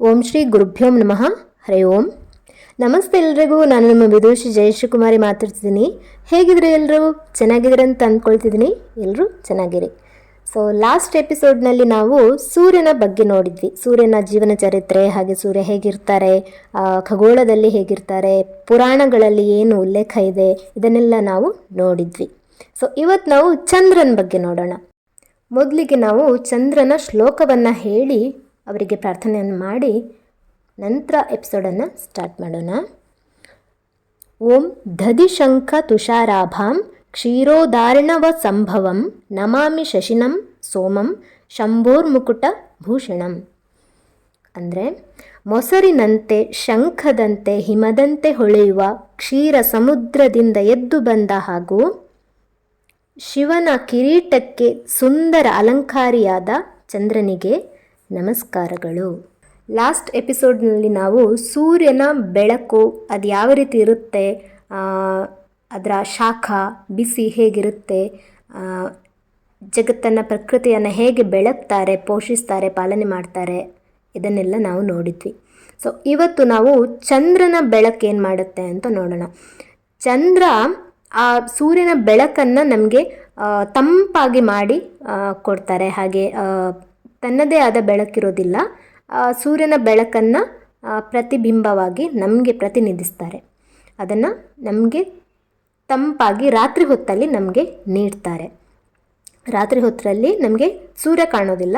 ಓಂ ಶ್ರೀ ಗುರುಭ್ಯೋಂ ನಮಃ. ಹರೇ ಓಂ. ನಮಸ್ತೆ ಎಲ್ರಿಗೂ, ನಾನು ನಿಮ್ಮ ವಿದೂಷಿ ಜಯಶ್ರೀಕುಮಾರಿ ಮಾತಾಡ್ತಿದ್ದೀನಿ. ಹೇಗಿದ್ರೆ ಎಲ್ಲರೂ ಚೆನ್ನಾಗಿದ್ದೀರ ಅಂತ ಅಂದ್ಕೊಳ್ತಿದ್ದೀನಿ. ಎಲ್ಲರೂ ಚೆನ್ನಾಗಿರಿ. ಸೊ ಲಾಸ್ಟ್ ಎಪಿಸೋಡ್ನಲ್ಲಿ ನಾವು ಸೂರ್ಯನ ಬಗ್ಗೆ ನೋಡಿದ್ವಿ. ಸೂರ್ಯನ ಜೀವನ ಚರಿತ್ರೆ, ಹಾಗೆ ಸೂರ್ಯ ಹೇಗಿರ್ತಾರೆ ಖಗೋಳದಲ್ಲಿ ಹೇಗಿರ್ತಾರೆ, ಪುರಾಣಗಳಲ್ಲಿ ಏನು ಉಲ್ಲೇಖ ಇದೆ, ಇದನ್ನೆಲ್ಲ ನಾವು ನೋಡಿದ್ವಿ. ಸೊ ಇವತ್ತು ನಾವು ಚಂದ್ರನ ಬಗ್ಗೆ ನೋಡೋಣ. ಮೊದಲಿಗೆ ನಾವು ಚಂದ್ರನ ಶ್ಲೋಕವನ್ನು ಹೇಳಿ ಅವರಿಗೆ ಪ್ರಾರ್ಥನೆಯನ್ನು ಮಾಡಿ ನಂತರ ಎಪಿಸೋಡನ್ನು ಸ್ಟಾರ್ಟ್ ಮಾಡೋಣ. ಓಂ ದಧಿಶಂಖ ತುಷಾರಾಭಾಂ ಕ್ಷೀರೋದಾರ್ಣವ ಸಂಭವಂ ನಮಾಮಿ ಶಶಿನಂ ಸೋಮಂ ಶಂಭೋರ್ಮುಕುಟ ಭೂಷಣಂ. ಅಂದರೆ ಮೊಸರಿನಂತೆ ಶಂಖದಂತೆ ಹಿಮದಂತೆ ಹೊಳೆಯುವ ಕ್ಷೀರ ಸಮುದ್ರದಿಂದ ಎದ್ದು ಬಂದ ಹಾಗೂ ಶಿವನ ಕಿರೀಟಕ್ಕೆ ಸುಂದರ ಅಲಂಕಾರಿಯಾದ ಚಂದ್ರನಿಗೆ ನಮಸ್ಕಾರಗಳು. ಲಾಸ್ಟ್ ಎಪಿಸೋಡ್ನಲ್ಲಿ ನಾವು ಸೂರ್ಯನ ಬೆಳಕು ಅದು ಯಾವ ರೀತಿ ಇರುತ್ತೆ ಅದರ ಶಾಖ, ಬಿಸಿ ಹೇಗಿರುತ್ತೆ ಜಗತ್ತನ್ನು, ಪ್ರಕೃತಿಯನ್ನು ಹೇಗೆ ಬೆಳಗ್ತಾರೆ, ಪೋಷಿಸ್ತಾರೆ, ಪಾಲನೆ ಮಾಡ್ತಾರೆ, ಇದನ್ನೆಲ್ಲ ನಾವು ನೋಡಿದ್ವಿ. ಸೊ ಇವತ್ತು ನಾವು ಚಂದ್ರನ ಬೆಳಕು ಏನು ಮಾಡುತ್ತೆ ಅಂತ ನೋಡೋಣ. ಚಂದ್ರ, ಆ, ಸೂರ್ಯನ ಬೆಳಕನ್ನು ನಮಗೆ ತಂಪಾಗಿ ಮಾಡಿ ಕೊಡ್ತಾರೆ. ಹಾಗೆ ತನ್ನದೇ ಆದ ಬೆಳಕಿರೋದಿಲ್ಲ. ಸೂರ್ಯನ ಬೆಳಕನ್ನು ಪ್ರತಿಬಿಂಬವಾಗಿ ನಮಗೆ ಪ್ರತಿನಿಧಿಸ್ತಾರೆ. ಅದನ್ನು ನಮಗೆ ತಂಪಾಗಿ ರಾತ್ರಿ ಹೊತ್ತಲ್ಲಿ ನಮಗೆ ನೀಡ್ತಾರೆ. ರಾತ್ರಿ ಹೊತ್ತರಲ್ಲಿ ನಮಗೆ ಸೂರ್ಯ ಕಾಣೋದಿಲ್ಲ.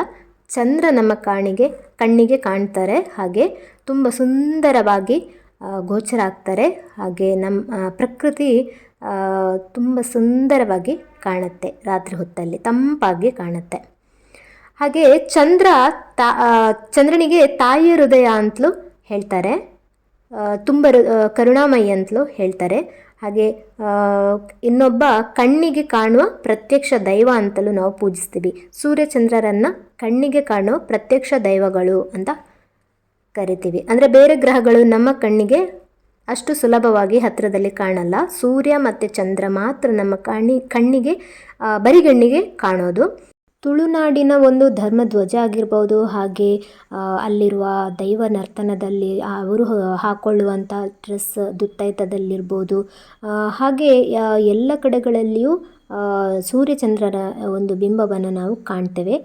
ಚಂದ್ರ ನಮ್ಮ ಕಾಣಿಗೆ, ಕಣ್ಣಿಗೆ ಕಾಣ್ತಾರೆ. ಹಾಗೆ ತುಂಬ ಸುಂದರವಾಗಿ ಗೋಚರ ಆಗ್ತಾರೆ. ಹಾಗೆ ನಮ್ಮ ಪ್ರಕೃತಿ ತುಂಬ ಸುಂದರವಾಗಿ ಕಾಣುತ್ತೆ ರಾತ್ರಿ ಹೊತ್ತಲ್ಲಿ. ತಂಪಾಗಿ ಕಾಣುತ್ತೆ. ಹಾಗೆ ಚಂದ್ರ ತಾ ಚಂದ್ರನಿಗೆ ತಾಯಿಯ ಹೃದಯ ಅಂತಲೂ ಹೇಳ್ತಾರೆ. ತುಂಬ ಕರುಣಾಮಯಿ ಅಂತಲೂ ಹೇಳ್ತಾರೆ. ಹಾಗೆ ಇನ್ನೊಬ್ಬ ಕಣ್ಣಿಗೆ ಕಾಣುವ ಪ್ರತ್ಯಕ್ಷ ದೈವ ಅಂತಲೂ ನಾವು ಪೂಜಿಸ್ತೀವಿ. ಸೂರ್ಯಚಂದ್ರರನ್ನು ಕಣ್ಣಿಗೆ ಕಾಣುವ ಪ್ರತ್ಯಕ್ಷ ದೈವಗಳು ಅಂತ ಕರಿತೀವಿ. ಅಂದರೆ ಬೇರೆ ಗ್ರಹಗಳು ನಮ್ಮ ಕಣ್ಣಿಗೆ ಅಷ್ಟು ಸುಲಭವಾಗಿ ಹತ್ತಿರದಲ್ಲಿ ಕಾಣಲ್ಲ. ಸೂರ್ಯ ಮತ್ತು ಚಂದ್ರ ಮಾತ್ರ ನಮ್ಮ ಕಣ್ಣಿ ಕಣ್ಣಿಗೆ ಬರಿಗಣ್ಣಿಗೆ ಕಾಣೋದು. ತುಳುನಾಡಿನ ಒಂದು ಧರ್ಮಧ್ವಜ ಆಗಿರ್ಬೋದು, ಹಾಗೆ ಅಲ್ಲಿರುವ ದೈವ ನರ್ತನದಲ್ಲಿ ಅವರು ಹಾಕ್ಕೊಳ್ಳುವಂಥ ಡ್ರೆಸ್ ದುತ್ತೈತದಲ್ಲಿರ್ಬೋದು. ಹಾಗೆ ಎಲ್ಲ ಕಡೆಗಳಲ್ಲಿಯೂ ಸೂರ್ಯಚಂದ್ರರ ಒಂದು ಬಿಂಬವನ್ನು ನಾವು ಕಾಣ್ತೇವೆ.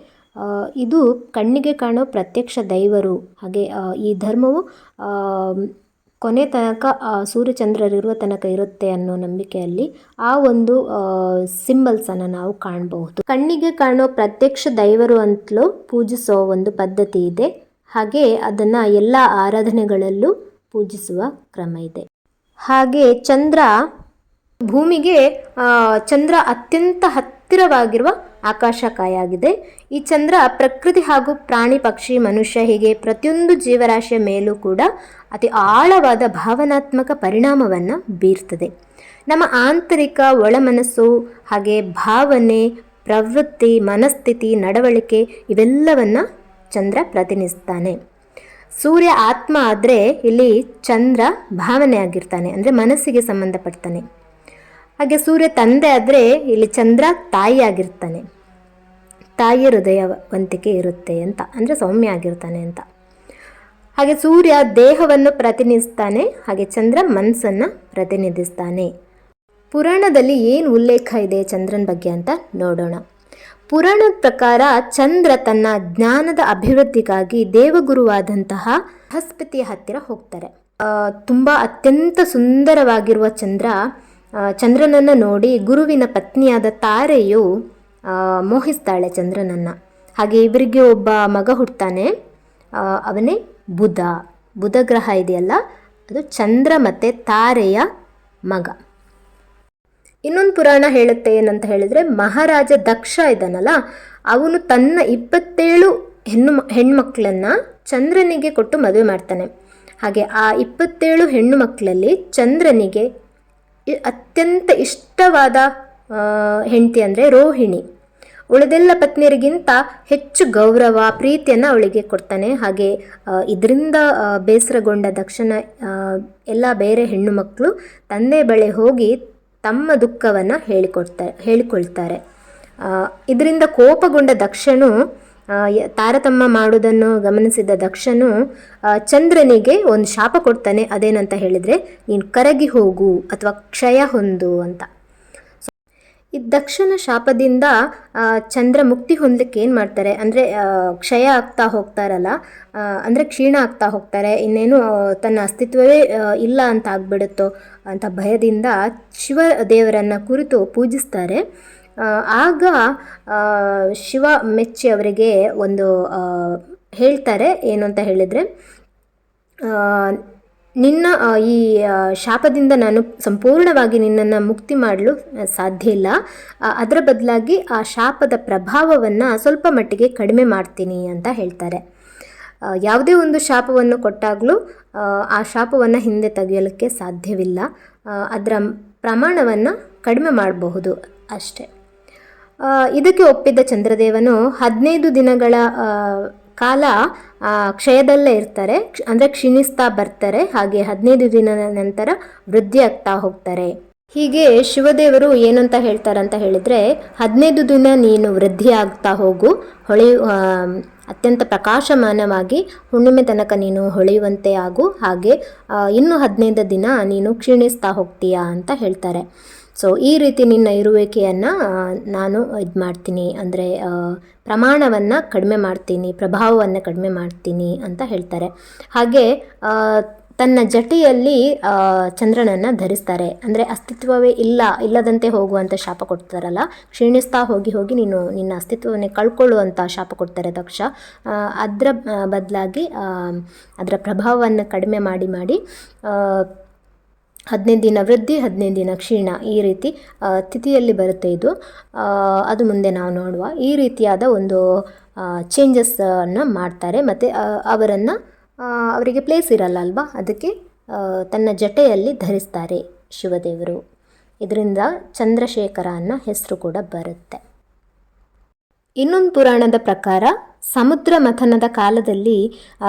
ಇದು ಕಣ್ಣಿಗೆ ಕಾಣೋ ಪ್ರತ್ಯಕ್ಷ ದೈವರು, ಹಾಗೆ ಈ ಧರ್ಮವು ಕೊನೆ ತನಕ ಸೂರ್ಯಚಂದ್ರರಿರುವ ತನಕ ಇರುತ್ತೆ ಅನ್ನೋ ನಂಬಿಕೆಯಲ್ಲಿ ಆ ಒಂದು ಸಿಂಬಲ್ಸ್ ಅನ್ನ ನಾವು ಕಾಣಬಹುದು. ಕಣ್ಣಿಗೆ ಕಾಣೋ ಪ್ರತ್ಯಕ್ಷ ದೈವರು ಅಂತಲೂ ಪೂಜಿಸುವ ಒಂದು ಪದ್ಧತಿ ಇದೆ. ಹಾಗೆ ಅದನ್ನ ಎಲ್ಲ ಆರಾಧನೆಗಳಲ್ಲೂ ಪೂಜಿಸುವ ಕ್ರಮ ಇದೆ. ಹಾಗೆ ಚಂದ್ರ ಭೂಮಿಗೆ ಚಂದ್ರ ಅತ್ಯಂತ ಹತ್ತಿರವಾಗಿರುವ ಆಕಾಶಕಾಯಾಗಿದೆ ಈ ಚಂದ್ರ ಪ್ರಕೃತಿ ಹಾಗೂ ಪ್ರಾಣಿ ಪಕ್ಷಿ ಮನುಷ್ಯ ಹೀಗೆ ಪ್ರತಿಯೊಂದು ಜೀವರಾಶಿಯ ಮೇಲೂ ಕೂಡ ಅತಿ ಆಳವಾದ ಭಾವನಾತ್ಮಕ ಪರಿಣಾಮವನ್ನು ಬೀರ್ತದೆ. ನಮ್ಮ ಆಂತರಿಕ ಒಳಮನಸ್ಸು ಹಾಗೆ ಭಾವನೆ, ಪ್ರವೃತ್ತಿ, ಮನಸ್ಥಿತಿ, ನಡವಳಿಕೆ ಇವೆಲ್ಲವನ್ನು ಚಂದ್ರ ಪ್ರತಿನಿಧಿಸ್ತಾನೆ. ಸೂರ್ಯ ಆತ್ಮ ಆದರೆ ಇಲ್ಲಿ ಚಂದ್ರ ಭಾವನೆ ಆಗಿರ್ತಾನೆ, ಅಂದರೆ ಮನಸ್ಸಿಗೆ ಸಂಬಂಧಪಡ್ತಾನೆ. ಹಾಗೆ ಸೂರ್ಯ ತಂದೆ ಆದರೆ ಇಲ್ಲಿ ಚಂದ್ರ ತಾಯಿ ಆಗಿರ್ತಾನೆ. ತಾಯಿ ಹೃದಯವಂತಿಕೆ ಇರುತ್ತೆ ಅಂತ. ಅಂದರೆ ಸೌಮ್ಯ ಆಗಿರ್ತಾನೆ ಅಂತ. ಹಾಗೆ ಸೂರ್ಯ ದೇಹವನ್ನು ಪ್ರತಿನಿಧಿಸ್ತಾನೆ, ಹಾಗೆ ಚಂದ್ರ ಮನಸ್ಸನ್ನು ಪ್ರತಿನಿಧಿಸ್ತಾನೆ. ಪುರಾಣದಲ್ಲಿ ಏನು ಉಲ್ಲೇಖ ಇದೆ ಚಂದ್ರನ ಬಗ್ಗೆ ಅಂತ ನೋಡೋಣ. ಪುರಾಣದ ಪ್ರಕಾರ ಚಂದ್ರ ತನ್ನ ಜ್ಞಾನದ ಅಭಿವೃದ್ಧಿಗಾಗಿ ದೇವಗುರುವಾದಂತಹ ಬೃಹಸ್ಪತಿಯ ಹತ್ತಿರ ಹೋಗ್ತಾರೆ. ತುಂಬ ಅತ್ಯಂತ ಸುಂದರವಾಗಿರುವ ಚಂದ್ರ ಚಂದ್ರನನ್ನು ನೋಡಿ ಗುರುವಿನ ಪತ್ನಿಯಾದ ತಾರೆಯು ಮೋಹಿಸ್ತಾಳೆ ಚಂದ್ರನನ್ನು. ಹಾಗೆ ಇವರಿಗೆ ಒಬ್ಬ ಮಗ ಹುಟ್ತಾನೆ. ಅವನೇ ಬುಧ. ಬುಧ ಗ್ರಹ ಇದೆಯಲ್ಲ? ಅದು ಚಂದ್ರ ಮತ್ತು ತಾರೆಯ ಮಗ. ಇನ್ನೊಂದು ಪುರಾಣ ಹೇಳುತ್ತೆ ಏನಂತ ಹೇಳಿದರೆ, ಮಹಾರಾಜ ದಕ್ಷ ಇದ್ದಾನಲ್ಲ, ಅವನು ತನ್ನ ಇಪ್ಪತ್ತೇಳು ಹೆಣ್ಣು ಹೆಣ್ಮಕ್ಳನ್ನ ಚಂದ್ರನಿಗೆ ಕೊಟ್ಟು ಮದುವೆ ಮಾಡ್ತಾನೆ. ಹಾಗೆ ಆ ಇಪ್ಪತ್ತೇಳು ಹೆಣ್ಣು ಮಕ್ಕಳಲ್ಲಿ ಚಂದ್ರನಿಗೆ ಅತ್ಯಂತ ಇಷ್ಟವಾದ ಹೆಂಡತಿ ಅಂದರೆ ರೋಹಿಣಿ. ಉಳಿದೆಲ್ಲ ಪತ್ನಿಯರಿಗಿಂತ ಹೆಚ್ಚು ಗೌರವ, ಪ್ರೀತಿಯನ್ನು ಅವಳಿಗೆ ಕೊಡ್ತಾನೆ. ಹಾಗೆ ಇದರಿಂದ ಬೇಸರಗೊಂಡ ದಕ್ಷನ ಎಲ್ಲ ಬೇರೆ ಹೆಣ್ಣು ಮಕ್ಕಳು ತಂದೆ ಬಳಿ ಹೋಗಿ ತಮ್ಮ ದುಃಖವನ್ನು ಹೇಳಿಕೊಡ್ತಾರೆ ಹೇಳಿಕೊಳ್ತಾರೆ. ಇದರಿಂದ ಕೋಪಗೊಂಡ ದಕ್ಷನು ತಾರತಮ್ಯ ಮಾಡುವುದನ್ನು ಗಮನಿಸಿದ ದಕ್ಷನು ಚಂದ್ರನಿಗೆ ಒಂದು ಶಾಪ ಕೊಡ್ತಾನೆ. ಅದೇನಂತ ಹೇಳಿದರೆ, ನೀನು ಕರಗಿ ಹೋಗು ಅಥವಾ ಕ್ಷಯ ಹೊಂದು ಅಂತ. ದಕ್ಷನ ಶಾಪದಿಂದ ಚಂದ್ರ ಮುಕ್ತಿ ಹೊಂದಲಿಕ್ಕೆ ಏನು ಮಾಡ್ತಾರೆ? ಅಂದರೆ ಕ್ಷಯ ಆಗ್ತಾ ಹೋಗ್ತಾರಲ್ಲ ಅಂದರೆ ಕ್ಷೀಣ ಆಗ್ತಾ ಹೋಗ್ತಾರೆ. ಇನ್ನೇನು ತನ್ನ ಅಸ್ತಿತ್ವವೇ ಇಲ್ಲ ಅಂತ ಆಗ್ಬಿಡುತ್ತೋ ಅಂತ ಭಯದಿಂದ ಶಿವ ದೇವರನ್ನು ಕುರಿತು ಪೂಜಿಸ್ತಾರೆ. ಆಗ ಶಿವ ಮೆಚ್ಚಿ ಅವರಿಗೆ ಒಂದು ಹೇಳ್ತಾರೆ. ಏನು ಅಂತ ಹೇಳಿದರೆ ನಿನ್ನ ಈ ಶಾಪದಿಂದ ನಾನು ಸಂಪೂರ್ಣವಾಗಿ ನಿನ್ನನ್ನು ಮುಕ್ತಿ ಮಾಡಲು ಸಾಧ್ಯ ಇಲ್ಲ. ಅದರ ಬದಲಾಗಿ ಆ ಶಾಪದ ಪ್ರಭಾವವನ್ನು ಸ್ವಲ್ಪ ಮಟ್ಟಿಗೆ ಕಡಿಮೆ ಮಾಡ್ತೀನಿ ಅಂತ ಹೇಳ್ತಾರೆ. ಯಾವುದೇ ಒಂದು ಶಾಪವನ್ನು ಕೊಟ್ಟಾಗಲೂ ಆ, ಶಾಪವನ್ನು ಹಿಂದೆ ತೆಗೆಯಲಿಕ್ಕೆ ಸಾಧ್ಯವಿಲ್ಲ. ಅದರ ಪ್ರಮಾಣವನ್ನು ಕಡಿಮೆ ಮಾಡಬಹುದು ಅಷ್ಟೆ. ಇದಕ್ಕೆ ಒಪ್ಪಿದ್ದ ಚಂದ್ರದೇವನು ಹದಿನೈದು ದಿನಗಳ ಕಾಲ ಕ್ಷಯದಲ್ಲೇ ಇರ್ತಾರೆ. ಅಂದರೆ ಕ್ಷೀಣಿಸ್ತಾ ಬರ್ತಾರೆ. ಹಾಗೆ ಹದಿನೈದು ದಿನದ ನಂತರ ವೃದ್ಧಿ ಆಗ್ತಾ ಹೋಗ್ತಾರೆ. ಹೀಗೆ ಶಿವದೇವರು ಏನಂತ ಹೇಳ್ತಾರಂತ ಹೇಳಿದರೆ, ಹದಿನೈದು ದಿನ ನೀನು ವೃದ್ಧಿ ಆಗ್ತಾ ಹೋಗು. ಹೊಳೆಯು ಅತ್ಯಂತ ಪ್ರಕಾಶಮಾನವಾಗಿ ಹುಣ್ಣಿಮೆ ತನಕ ನೀನು ಹೊಳೆಯುವಂತೆ ಆಗು. ಹಾಗೆ ಇನ್ನು ಹದಿನೈದು ದಿನ ನೀನು ಕ್ಷೀಣಿಸ್ತಾ ಹೋಗ್ತೀಯಾ ಅಂತ ಹೇಳ್ತಾರೆ. ಸೊ ಈ ರೀತಿ ನಿನ್ನ ಇರುವಿಕೆಯನ್ನು ನಾನು ಇದು ಮಾಡ್ತೀನಿ. ಅಂದರೆ ಪ್ರಮಾಣವನ್ನು ಕಡಿಮೆ ಮಾಡ್ತೀನಿ, ಪ್ರಭಾವವನ್ನು ಕಡಿಮೆ ಮಾಡ್ತೀನಿ ಅಂತ ಹೇಳ್ತಾರೆ. ಹಾಗೆ ತನ್ನ ಜಟಿಯಲ್ಲಿ ಚಂದ್ರನನ್ನು ಧರಿಸ್ತಾರೆ. ಅಂದರೆ, ಅಸ್ತಿತ್ವವೇ ಇಲ್ಲ, ಇಲ್ಲದಂತೆ ಹೋಗುವಂಥ ಶಾಪ ಕೊಡ್ತಾರಲ್ಲ? ಕ್ಷೀಣಿಸ್ತಾ ಹೋಗಿ ಹೋಗಿ ನೀನು ನಿನ್ನ ಅಸ್ತಿತ್ವವನ್ನೇ ಕಳ್ಕೊಳ್ಳುವಂಥ ಶಾಪ ಕೊಡ್ತಾರೆ ದಕ್ಷ. ಅದರ ಬದಲಾಗಿ ಅದರ ಪ್ರಭಾವವನ್ನು ಕಡಿಮೆ ಮಾಡಿ ಮಾಡಿ ಹದಿನೈದು ದಿನ ವೃದ್ಧಿ, ಹದಿನೈದು ದಿನ ಕ್ಷೀಣ ಈ ರೀತಿ ತಿಥಿಯಲ್ಲಿ ಬರುತ್ತೆ ಇದು. ಅದು ಮುಂದೆ ನಾವು ನೋಡುವ. ಈ ರೀತಿಯಾದ ಒಂದು ಚೇಂಜಸ್ಸನ್ನು ಮಾಡ್ತಾರೆ. ಮತ್ತು ಅವರನ್ನು ಅವರಿಗೆ ಪ್ಲೇಸ್ ಇರಲ್ಲ ಅಲ್ವಾ? ಅದಕ್ಕೆ ತನ್ನ ಜಟೆಯಲ್ಲಿ ಧರಿಸ್ತಾರೆ ಶಿವದೇವರು. ಇದರಿಂದ ಚಂದ್ರಶೇಖರ ಅನ್ನೋ ಹೆಸರು ಕೂಡ ಬರುತ್ತೆ. ಇನ್ನೊಂದು ಪುರಾಣದ ಪ್ರಕಾರ ಸಮುದ್ರ ಮಥನದ ಕಾಲದಲ್ಲಿ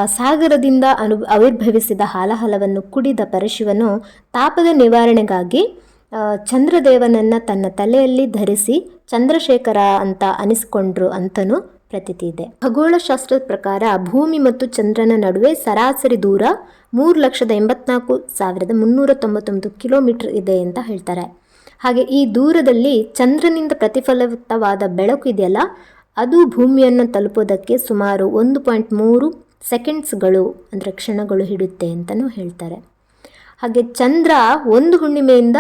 ಸಾಗರದಿಂದ ಅನು ಆವಿರ್ಭವಿಸಿದ ಹಾಲಹಲವನ್ನು ಕುಡಿದ ಪರಶಿವನು ತಾಪದ ನಿವಾರಣೆಗಾಗಿ ಚಂದ್ರದೇವನನ್ನು ತನ್ನ ತಲೆಯಲ್ಲಿ ಧರಿಸಿ, ಚಂದ್ರಶೇಖರ ಅಂತ ಅನಿಸಿಕೊಂಡ್ರು ಅಂತನೂ ಪ್ರತೀತಿ ಇದೆ ಖಗೋಳಶಾಸ್ತ್ರದ ಪ್ರಕಾರ ಭೂಮಿ ಮತ್ತು ಚಂದ್ರನ ನಡುವೆ ಸರಾಸರಿ ದೂರ ಮೂರು ಲಕ್ಷದ ಎಂಬತ್ನಾಲ್ಕು ಸಾವಿರದ ಮುನ್ನೂರ ತೊಂಬತ್ತೊಂಬತ್ತು ಕಿಲೋಮೀಟರ್ ಇದೆ ಅಂತ ಹೇಳ್ತಾರೆ. ಹಾಗೆ ಈ ದೂರದಲ್ಲಿ ಚಂದ್ರನಿಂದ ಪ್ರತಿಫಲಿತವಾದ ಬೆಳಕು ಇದೆಯಲ್ಲ ಅದು ಭೂಮಿಯನ್ನು ತಲುಪೋದಕ್ಕೆ ಸುಮಾರು ಒಂದು ಪಾಯಿಂಟ್ ಮೂರು ಸೆಕೆಂಡ್ಸ್ಗಳು, ಅಂದರೆ ಕ್ಷಣಗಳು ಹಿಡುತ್ತೆ ಅಂತಲೂ ಹೇಳ್ತಾರೆ. ಹಾಗೆ ಚಂದ್ರ ಒಂದು ಹುಣ್ಣಿಮೆಯಿಂದ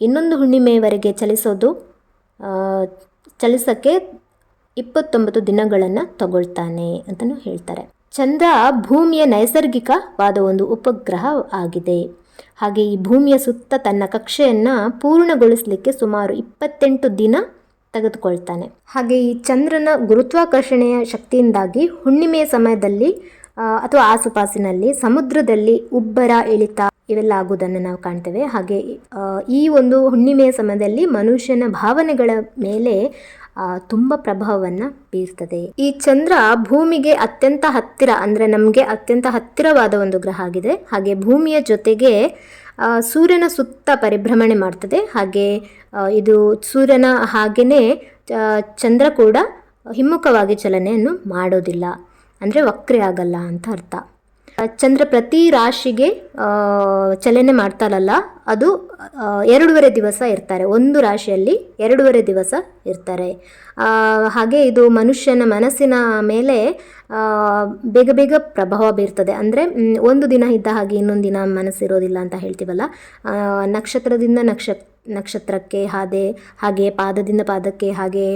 ಇನ್ನೊಂದು ಹುಣ್ಣಿಮೆಯವರೆಗೆ ಚಲಿಸೋದು ಚಲಿಸೋಕ್ಕೆ ಇಪ್ಪತ್ತೊಂಬತ್ತು ದಿನಗಳನ್ನು ತಗೊಳ್ತಾನೆ ಅಂತಲೂ ಹೇಳ್ತಾರೆ. ಚಂದ್ರ ಭೂಮಿಯ ನೈಸರ್ಗಿಕವಾದ ಒಂದು ಉಪಗ್ರಹ ಆಗಿದೆ. ಹಾಗೆ ಈ ಭೂಮಿಯ ಸುತ್ತ ತನ್ನ ಕಕ್ಷೆಯನ್ನು ಪೂರ್ಣಗೊಳಿಸಲಿಕ್ಕೆ ಸುಮಾರು ಇಪ್ಪತ್ತೆಂಟು ದಿನ ತೆಗೆದುಕೊಳ್ತಾನೆ. ಹಾಗೆ ಈ ಚಂದ್ರನ ಗುರುತ್ವಾಕರ್ಷಣೆಯ ಶಕ್ತಿಯಿಂದಾಗಿ ಹುಣ್ಣಿಮೆಯ ಸಮಯದಲ್ಲಿ ಅಥವಾ ಆಸುಪಾಸಿನಲ್ಲಿ ಸಮುದ್ರದಲ್ಲಿ ಉಬ್ಬರ ಇಳಿತ ಇವೆಲ್ಲ ಆಗುವುದನ್ನು ನಾವು ಕಾಣ್ತೇವೆ. ಹಾಗೆ ಈ ಒಂದು ಹುಣ್ಣಿಮೆಯ ಸಮಯದಲ್ಲಿ ಮನುಷ್ಯನ ಭಾವನೆಗಳ ಮೇಲೆ ತುಂಬ ಪ್ರಭಾವವನ್ನು ಬೀರ್ತದೆ. ಈ ಚಂದ್ರ ಭೂಮಿಗೆ ಅತ್ಯಂತ ಹತ್ತಿರ, ಅಂದರೆ ನಮಗೆ ಅತ್ಯಂತ ಹತ್ತಿರವಾದ ಒಂದು ಗ್ರಹ ಆಗಿದೆ. ಹಾಗೆ ಭೂಮಿಯ ಜೊತೆಗೆ ಸೂರ್ಯನ ಸುತ್ತ ಪರಿಭ್ರಮಣೆ ಮಾಡ್ತದೆ. ಹಾಗೆ ಇದು ಸೂರ್ಯನ ಹಾಗೆಯೇ ಚಂದ್ರ ಕೂಡ ಹಿಮ್ಮುಖವಾಗಿ ಚಲನೆಯನ್ನು ಮಾಡೋದಿಲ್ಲ. ಅಂದರೆ ವಕ್ರೆ ಆಗಲ್ಲ ಅಂತ ಅರ್ಥ. ಚಂದ್ರ ಪ್ರತಿ ರಾಶಿಗೆ ಚಲನೆ ಮಾಡ್ತಾರಲ್ಲ ಅದು ಎರಡೂವರೆ ದಿವಸ ಇರ್ತಾರೆ. ಒಂದು ರಾಶಿಯಲ್ಲಿ ಎರಡೂವರೆ ದಿವಸ ಇರ್ತಾರೆ. ಹಾಗೆ ಇದು ಮನುಷ್ಯನ ಮನಸ್ಸಿನ ಮೇಲೆ ಬೇಗ ಬೇಗ ಪ್ರಭಾವ ಬೀರ್ತದೆ. ಅಂದರೆ ಒಂದು ದಿನ ಇದ್ದ ಹಾಗೆ ಇನ್ನೊಂದು ದಿನ ಮನಸ್ಸಿರೋದಿಲ್ಲ ಅಂತ ಹೇಳ್ತೀವಲ್ಲ? ನಕ್ಷತ್ರದಿಂದ ನಕ್ಷ, ನಕ್ಷತ್ರಕ್ಕೆ ಹಾಗೆ ಹಾಗೆ ಪಾದದಿಂದ ಪಾದಕ್ಕೆ ಹಾಗೆ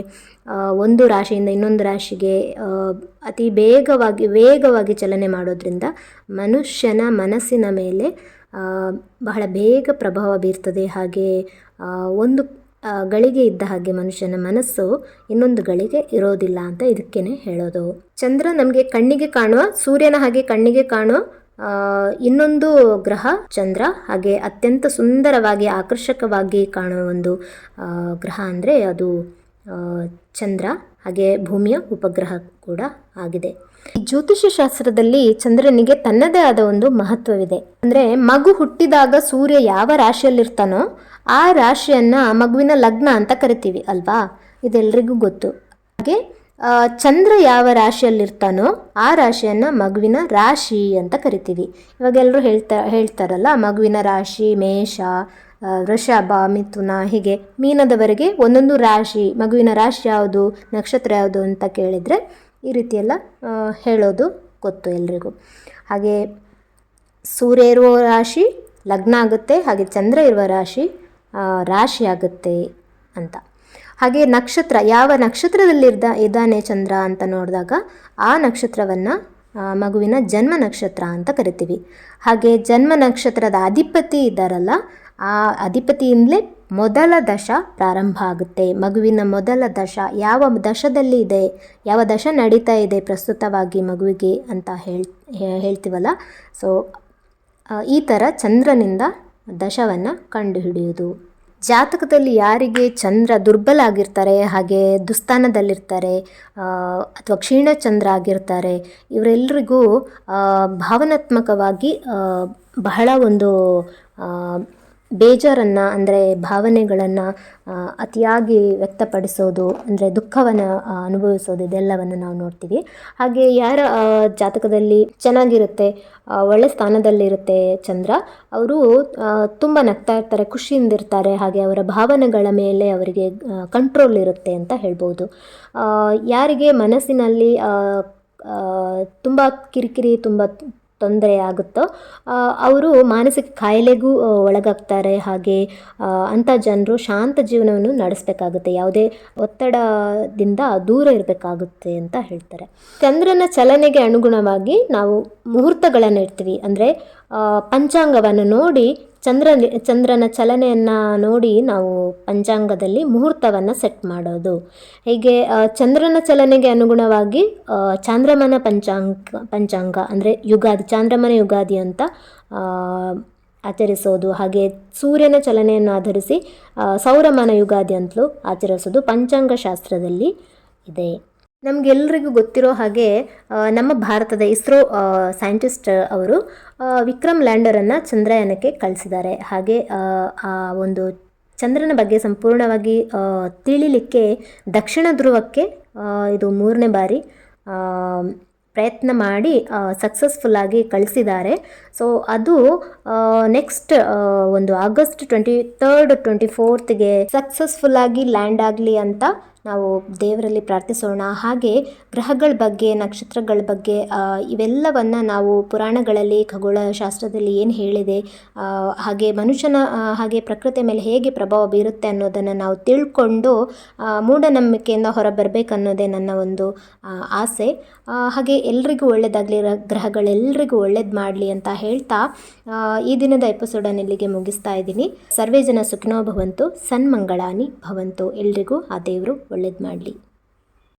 ಒಂದು ರಾಶಿಯಿಂದ ಇನ್ನೊಂದು ರಾಶಿಗೆ ಅತಿ ಬೇಗವಾಗಿ, ವೇಗವಾಗಿ ಚಲನೆ ಮಾಡೋದ್ರಿಂದ ಮನುಷ್ಯನ ಮನಸ್ಸಿನ ಮೇಲೆ ಬಹಳ ಬೇಗ ಪ್ರಭಾವ ಬೀರ್ತದೆ. ಹಾಗೆ ಒಂದು ಗಳಿಗೆ ಇದ್ದ ಹಾಗೆ ಮನುಷ್ಯನ ಮನಸ್ಸು ಇನ್ನೊಂದು ಗಳಿಗೆ ಇರೋದಿಲ್ಲ ಅಂತ ಇದಕ್ಕೇನೆ ಹೇಳೋದು. ಚಂದ್ರ ನಮಗೆ ಕಣ್ಣಿಗೆ ಕಾಣುವ, ಸೂರ್ಯನ ಹಾಗೆ ಕಣ್ಣಿಗೆ ಕಾಣುವ ಇನ್ನೊಂದು ಗ್ರಹ ಚಂದ್ರ. ಹಾಗೆ, ಅತ್ಯಂತ ಸುಂದರವಾಗಿ, ಆಕರ್ಷಕವಾಗಿ ಕಾಣುವ ಒಂದು ಗ್ರಹ ಅಂದರೆ ಅದು ಚಂದ್ರ. ಹಾಗೆ ಭೂಮಿಯ ಉಪಗ್ರಹ ಕೂಡ ಆಗಿದೆ. ಜ್ಯೋತಿಷ್ಯ ಶಾಸ್ತ್ರದಲ್ಲಿ ಚಂದ್ರನಿಗೆ ತನ್ನದೇ ಆದ ಒಂದು ಮಹತ್ವವಿದೆ. ಅಂದ್ರೆ ಮಗು ಹುಟ್ಟಿದಾಗ ಸೂರ್ಯ ಯಾವ ರಾಶಿಯಲ್ಲಿರ್ತಾನೋ ಆ ರಾಶಿಯನ್ನ ಮಗುವಿನ ಲಗ್ನ ಅಂತ ಕರಿತೀವಿ ಅಲ್ವಾ? ಇದೆಲ್ಲರಿಗೂ ಗೊತ್ತು. ಹಾಗೆ ಚಂದ್ರ ಯಾವ ರಾಶಿಯಲ್ಲಿರ್ತಾನೋ ಆ ರಾಶಿಯನ್ನ ಮಗುವಿನ ರಾಶಿ ಅಂತ ಕರಿತೀವಿ. ಇವಾಗ ಎಲ್ಲರೂ ಹೇಳ್ತಾ, ಹೇಳ್ತಾರಲ್ಲ, ಮಗುವಿನ ರಾಶಿ, ಮೇಷ ವೃಷಭ ಮಿಥುನ, ಹೀಗೆ ಮೀನದವರೆಗೆ ಒಂದೊಂದು ರಾಶಿ, ಮಗುವಿನ ರಾಶಿ ಯಾವುದು, ನಕ್ಷತ್ರ ಯಾವುದು ಅಂತ ಕೇಳಿದರೆ ಈ ರೀತಿಯೆಲ್ಲ ಹೇಳೋದು ಗೊತ್ತು ಎಲ್ರಿಗೂ. ಹಾಗೆ ಸೂರ್ಯ ಇರುವ ರಾಶಿ, ಲಗ್ನ ಆಗುತ್ತೆ, ಹಾಗೆ ಚಂದ್ರ ಇರುವ ರಾಶಿ ರಾಶಿ ಆಗುತ್ತೆ ಅಂತ. ಹಾಗೆ ನಕ್ಷತ್ರ, ಯಾವ ನಕ್ಷತ್ರದಲ್ಲಿರ್ದ, ಇದ್ದಾನೆ ಚಂದ್ರ ಅಂತ ನೋಡಿದಾಗ, ಆ ನಕ್ಷತ್ರವನ್ನು ಮಗುವಿನ ಜನ್ಮ ನಕ್ಷತ್ರ ಅಂತ ಕರಿತೀವಿ. ಹಾಗೆ ಜನ್ಮ ನಕ್ಷತ್ರದ ಅಧಿಪತಿ ಇದ್ದಾರಲ್ಲ, ಆ ಅಧಿಪತಿಯಿಂದಲೇ ಮೊದಲ ದಶ ಪ್ರಾರಂಭ ಆಗುತ್ತೆ. ಮಗುವಿನ ಮೊದಲ ದಶ ಯಾವ ದಶದಲ್ಲಿ ಇದೆ, ಯಾವ ದಶ ನಡೀತಾ ಇದೆ ಪ್ರಸ್ತುತವಾಗಿ ಮಗುವಿಗೆ ಅಂತ ಹೇಳ್ ಹೇಳ್ತೀವಲ್ಲ? ಸೊ ಈ ಥರ ಚಂದ್ರನಿಂದ ದಶವನ್ನು ಕಂಡುಹಿಡಿಯುವುದು. ಜಾತಕದಲ್ಲಿ ಯಾರಿಗೆ ಚಂದ್ರ ದುರ್ಬಲ ಆಗಿರ್ತಾರೆ, ಹಾಗೆ ದುಸ್ಥಾನದಲ್ಲಿರ್ತಾರೆ ಅಥವಾ ಕ್ಷೀಣ ಚಂದ್ರ ಆಗಿರ್ತಾರೆ ಇವರೆಲ್ಲರಿಗೂ ಭಾವನಾತ್ಮಕವಾಗಿ ಬಹಳ ಒಂದು ಬೇಜಾರನ್ನು, ಅಂದರೆ ಭಾವನೆಗಳನ್ನು ಅತಿಯಾಗಿ ವ್ಯಕ್ತಪಡಿಸೋದು, ಅಂದರೆ ದುಃಖವನ್ನು ಅನುಭವಿಸೋದು ಇದೆಲ್ಲವನ್ನು ನಾವು ನೋಡ್ತೀವಿ. ಹಾಗೆ ಯಾರ ಜಾತಕದಲ್ಲಿ ಚೆನ್ನಾಗಿರುತ್ತೆ ಒಳ್ಳೆಯ ಒಳ್ಳೆ ಸ್ಥಾನದಲ್ಲಿರುತ್ತೆ ಚಂದ್ರ, ಅವರು ತುಂಬ ನಗ್ತಾ ಇರ್ತಾರೆ, ಖುಷಿಯಿಂದ ಇರ್ತಾರೆ, ಹಾಗೆ ಅವರ ಭಾವನೆಗಳ ಮೇಲೆ ಅವರಿಗೆ ಕಂಟ್ರೋಲ್ ಇರುತ್ತೆ ಅಂತ ಹೇಳ್ಬೋದು. ಯಾರಿಗೆ ಮನಸ್ಸಿನಲ್ಲಿ ತುಂಬ ಕಿರಿಕಿರಿ, ತುಂಬ ತೊಂದರೆ ಆಗುತ್ತೋ ಅವರು ಮಾನಸಿಕ ಕಾಯಿಲೆಗೂ ಒಳಗಾಗ್ತಾರೆ. ಹಾಗೆ ಅಂಥ ಜನರು ಶಾಂತ ಜೀವನವನ್ನು ನಡೆಸಬೇಕಾಗುತ್ತೆ. ಯಾವುದೇ ಒತ್ತಡದಿಂದ ದೂರ ಇರಬೇಕಾಗುತ್ತೆ ಅಂತ ಹೇಳ್ತಾರೆ. ಚಂದ್ರನ ಚಲನೆಗೆ ಅನುಗುಣವಾಗಿ ನಾವು ಮುಹೂರ್ತಗಳನ್ನು ಇಡ್ತೀವಿ. ಅಂದರೆ ಪಂಚಾಂಗವನ್ನು ನೋಡಿ ಚಂದ್ರ ಚಂದ್ರನ ಚಲನೆಯನ್ನು ನೋಡಿ ನಾವು ಪಂಚಾಂಗದಲ್ಲಿ ಮುಹೂರ್ತವನ್ನು ಸೆಟ್ ಮಾಡೋದು. ಹೀಗೆ ಚಂದ್ರನ ಚಲನೆಗೆ ಅನುಗುಣವಾಗಿ ಚಾಂದ್ರಮನ ಪಂಚಾಂಗ ಪಂಚಾಂಗ ಅಂದರೆ ಯುಗಾದಿ, ಚಾಂದ್ರಮಾನ ಯುಗಾದಿ ಅಂತ ಆಚರಿಸೋದು. ಹಾಗೆ ಸೂರ್ಯನ ಚಲನೆಯನ್ನು ಆಧರಿಸಿ ಸೌರಮಾನ ಯುಗಾದಿ ಅಂತಲೂ ಆಚರಿಸೋದು ಪಂಚಾಂಗ ಶಾಸ್ತ್ರದಲ್ಲಿ ಇದೆ. ನಮಗೆಲ್ಲರಿಗೂ ಗೊತ್ತಿರೋ ಹಾಗೆ ನಮ್ಮ ಭಾರತದ ಇಸ್ರೋ ಸೈಂಟಿಸ್ಟ್ ಅವರು ವಿಕ್ರಮ್ ಲ್ಯಾಂಡರನ್ನು ಚಂದ್ರಯಾನಕ್ಕೆ ಕಳಿಸಿದ್ದಾರೆ. ಹಾಗೆ ಆ, ಒಂದು ಚಂದ್ರನ ಬಗ್ಗೆ ಸಂಪೂರ್ಣವಾಗಿ ತಿಳಿಲಿಕ್ಕೆ ದಕ್ಷಿಣ ಧ್ರುವಕ್ಕೆ ಇದು ಮೂರನೇ ಬಾರಿ ಪ್ರಯತ್ನ ಮಾಡಿ ಸಕ್ಸಸ್ಫುಲ್ಲಾಗಿ ಕಳಿಸಿದ್ದಾರೆ. ಸೊ ಅದು ನೆಕ್ಸ್ಟ್ ಒಂದು ಆಗಸ್ಟ್ ಟ್ವೆಂಟಿ ತರ್ಡ್ ಟ್ವೆಂಟಿ ಫೋರ್ತ್ಗೆ ಸಕ್ಸಸ್ಫುಲ್ಲಾಗಿ ಲ್ಯಾಂಡ್ ಆಗಲಿ ಅಂತ ನಾವು ದೇವರಲ್ಲಿ ಪ್ರಾರ್ಥಿಸೋಣ. ಹಾಗೆ ಗ್ರಹಗಳ ಬಗ್ಗೆ, ನಕ್ಷತ್ರಗಳ ಬಗ್ಗೆ ಇವೆಲ್ಲವನ್ನು ನಾವು ಪುರಾಣಗಳಲ್ಲಿ ಖಗೋಳ ಶಾಸ್ತ್ರದಲ್ಲಿ ಏನು ಹೇಳಿದೆ ಹಾಗೆ ಮನುಷ್ಯನ ಹಾಗೆ ಪ್ರಕೃತಿಯ ಮೇಲೆ ಹೇಗೆ ಪ್ರಭಾವ ಬೀರುತ್ತೆ ಅನ್ನೋದನ್ನು ನಾವು ತಿಳ್ಕೊಂಡು ಮೂಢನಂಬಿಕೆಯಿಂದ ಮೂಢನಂಬಿಕೆಯಿಂದ ಹೊರಬರಬೇಕನ್ನೋದೇ ನನ್ನ ಒಂದು ಆಸೆ. ಹಾಗೆ ಎಲ್ರಿಗೂ ಒಳ್ಳೆಯದಾಗಲಿ ಗ್ರಹಗಳೆಲ್ಲರಿಗೂ ಒಳ್ಳೇದು ಮಾಡಲಿ ಅಂತ ಹೇಳ್ತಾ ಈ ದಿನದ ಎಪಿಸೋಡನ್ನು ಇಲ್ಲಿಗೆ ಮುಗಿಸ್ತಾ ಇದ್ದೀನಿ. ಸರ್ವೇ ಜನ ಸುಖಿನೋ ಭವಂತು, ಸನ್ಮಂಗಳಾನಿ ಭವಂತು. ಎಲ್ರಿಗೂ ಆ ದೇವರು ಒಳ್ಳೇದು ಮಾಡಲಿ.